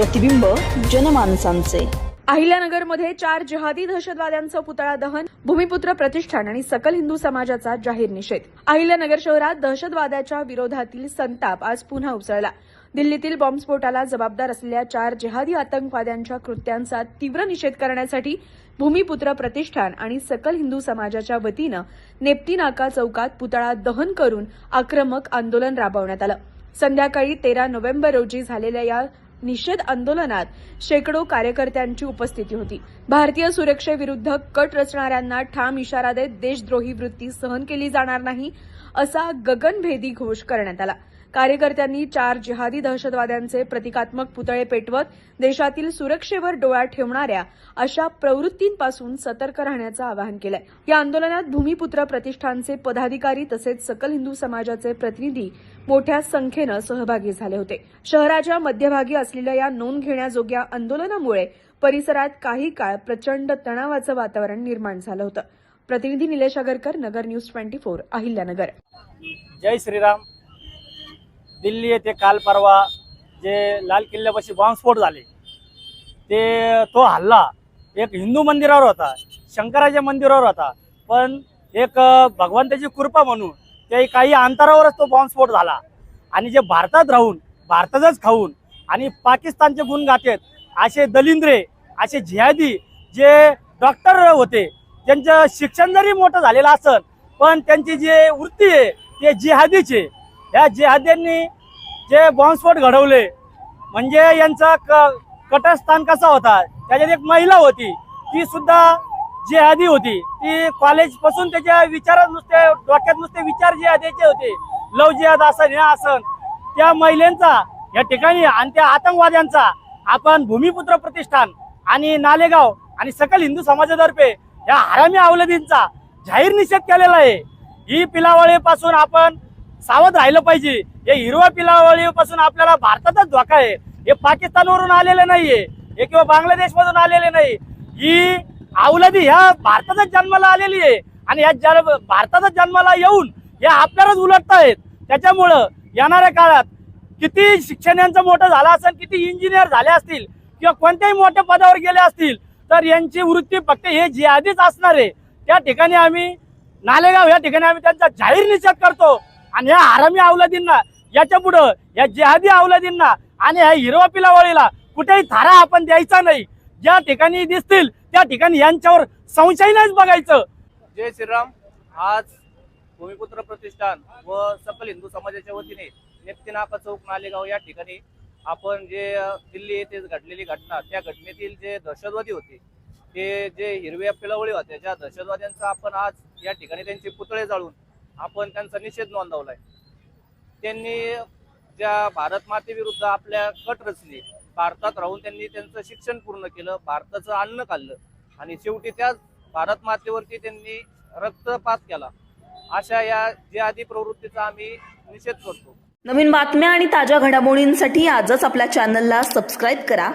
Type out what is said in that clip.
प्रतिबिंब जनमानसांचे. अहिल्यानगरमध्ये चार जिहादी दहशतवाद्यांचं पुतळा दहन भूमिपुत्र प्रतिष्ठान आणि सकल हिंदू समाजाचा जाहीर निषेध. अहिल्यानगर शहरात दहशतवादाच्या विरोधातील संताप आज पुन्हा उसळला दिल्लीतील बॉम्बस्फोटाला जबाबदार असलेल्या चार जिहादी आतंकवाद्यांच्या कृत्यांचा तीव्र निषेध करण्यासाठी भूमिपुत्र प्रतिष्ठान आणि सकल हिंदू समाजाच्या वतीनं नेप्ती नाका चौकात पुतळा दहन करून आक्रमक आंदोलन राबवण्यात आलं. संध्याकाळी तेरा नोव्हेंबर रोजी झालेल्या या निषेध आंदोलनात शेकडो कार्यकर्त्यांची उपस्थिती होती. भारतीय सुरक्षेविरुद्ध कट रचणाऱ्यांना ठाम इशारा देत देशद्रोही वृत्ती सहन केली जाणार नाही असा गगनभेदी घोष करण्यात आला. कार्यकर्त्यांनी चार जिहादी दहशतवाद्यांचे प्रतिकात्मक पुतळे पेटवत देशातील सुरक्षेवर डोळा ठेवणाऱ्या अशा प्रवृत्तींपासून सतर्क राहण्याचं आवाहन केलंय. या आंदोलनात भूमिपुत्र प्रतिष्ठानचे पदाधिकारी तसेच सकल हिंदू समाजाचे प्रतिनिधी मोठ्या संख्येनं सहभागी झाले होते. शहराच्या मध्यभागी असलेल्या या नोंद घेण्याजोग्या आंदोलनामुळे परिसरात काही काळ प्रचंड तणावाचं वातावरण निर्माण झालं होतं. प्रतिनिधी Nilesh Agarkar Nagar news twenty four Ahilyanagar. जय श्रीराम. दिल्ली येथे काल परवा जे लाल किल्ल्यापाशी बॉम्बस्फोट झाले ते तो हल्ला एक हिंदू मंदिरावर होता शंकराच्या मंदिरावर होता. पण एक भगवंताची कृपा म्हणून ते काही अंतरावरच तो बॉम्बस्फोट झाला. आणि जे भारतात राहून भारतातच खाऊन आणि पाकिस्तानचे गुण गातेत असे दलिंद्रे असे जिहादी जे डॉक्टर होते त्यांचं शिक्षण जरी मोठं झालेलं असेल पण त्यांची जे वृत्ती आहे ते जिहादीचे या जिहाद्यांनी जे बॉम्बस्फोट घडवले म्हणजे यांचा क कटस्थान कसा होता त्याच्यात एक महिला होती ती सुद्धा जिहादी होती. ती कॉलेजपासून त्याच्या विचारात नुसते डोक्यात नुसते विचार जिहादीचे होते. लव जिहाद असन हे असन. त्या महिलांचा या ठिकाणी आणि त्या आतंकवाद्यांचा आपण भूमिपुत्र प्रतिष्ठान आणि नालेगाव आणि सकल हिंदू समाजातर्फे या हरामी अवलदींचा जाहीर निषेध केलेला आहे. ही पिलावळीपासून आपण सावध राहिलं पाहिजे. या हिरव्या पिलावळीपासून आपल्याला भारतातच धोका आहे. हे पाकिस्तानवरून आलेले नाहीये. हे किंवा बांगलादेशमधून आलेले नाही. ही अवलदी ह्या भारतातच जन्माला आलेली आहे. आणि या जन भारतातच जन्माला येऊन हे आपल्यालाच उलटतायत त्याच्यामुळं येणाऱ्या काळात किती शिक्षण यांचं मोठं झालं असेल किती इंजिनियर झाले असतील किंवा कोणत्याही मोठ्या पदावर गेले असतील तर यांची वृत्ती फक्त हे जे आधीच असणार आहे. त्या ठिकाणी आम्ही नालेगाव या ठिकाणी आम्ही त्यांचा जाहीर निषेध करतो. आणि ह्या आरामी अवलादींना याच्या पुढं या जेहादी अवलादींना आणि ह्या हिरवा पिलावळीला कुठेही थारा आपण द्यायचा नाही. ज्या ठिकाणी दिसतील त्या ठिकाणी यांच्यावर संशय नाहीच बघायचं. जय श्रीराम. आज भूमिपुत्र प्रतिष्ठान व सकल हिंदू समाजाच्या वतीने नेप्तीनाका चौक नालेगाव या ठिकाणी आपण जे दिल्ली येथे घडलेली घटना त्या घटनेतील जे दहशतवादी होते ते जे हिरव्या पिलावळी होत्या ज्या दहशतवाद्यांचा आपण आज या ठिकाणी त्यांचे पुतळे जाळून आपण त्यांचा निषेध नोंदवलाय. त्यांनी ज्या भारत मातेविरुद्ध आपल्या कट रचली भारतात राहून त्यांनी त्यांचं शिक्षण पूर्ण केलं भारताचं अन्न खाल्लं आणि शेवटी त्याच भारत मातेवरती त्यांनी रक्तपात केला. अशा या जे आधी प्रवृत्तीचा आम्ही निषेध करतो. नवीन बातम्या आणि ताज्या घडामोडींसाठी आजच आपल्या चॅनलला सबस्क्राईब करा.